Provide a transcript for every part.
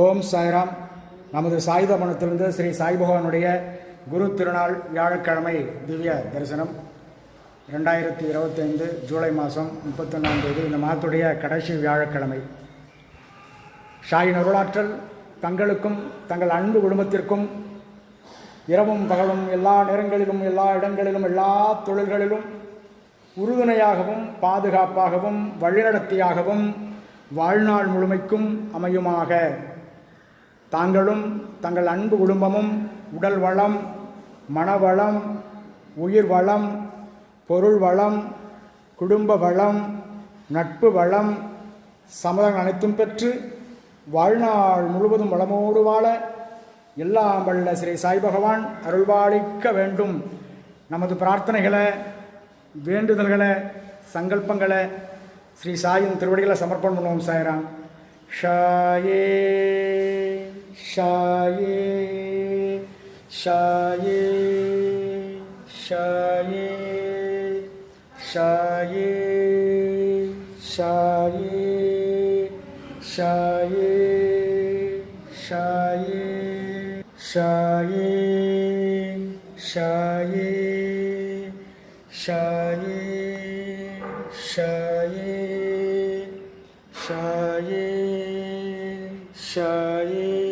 ஓம் சாய்ராம். நமது சாயுத மனத்திலிருந்து ஸ்ரீ சாய் பகவானுடைய குரு திருநாள் வியாழக்கிழமை திவ்ய தரிசனம். ரெண்டாயிரத்தி இருபத்தைந்து ஜூலை மாதம் முப்பத்தொன்னாம் தேதி இந்த மாதத்துடைய கடைசி வியாழக்கிழமை. ஷாயின் அருளாற்றல் தங்களுக்கும் தங்கள் அன்பு குடும்பத்திற்கும் இரவும் பகலும் எல்லா நேரங்களிலும் எல்லா இடங்களிலும் எல்லா தொழில்களிலும் உறுதுணையாகவும் பாதுகாப்பாகவும் வழிநடத்தியாகவும் வாழ்நாள் முழுமைக்கும் அமையுமாக. தாங்களும் தங்கள் அன்பு குடும்பமும் உடல் வளம் மனவளம் உயிர் வளம் பொருள் வளம் குடும்ப வளம் நட்பு வளம் சமதங்கள் அனைத்தும் பெற்று வாழ்நாள் முழுவதும் வளமோடு வாழ எல்லாம் வல்ல ஸ்ரீ சாய் பகவான் அருள்வாளிக்க வேண்டும். நமது பிரார்த்தனைகளை வேண்டுதல்களை சங்கல்பங்களை ஸ்ரீ சாயின் திருவடிகளை சமர்ப்பணம் பண்ணுவோம் சாய்ராம். ஷாயே. সায়ে সায়ে সায়ে সায়ে সায়ে সায়ে সায়ে সায়ে সায়ে সায়ে সায়ে সায়ে সায়ে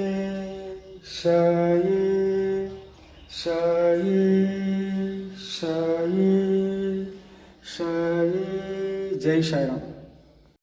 ஷாயே ஷாயே ஷாயே ஷாயே ஜெய் சாய்ராம்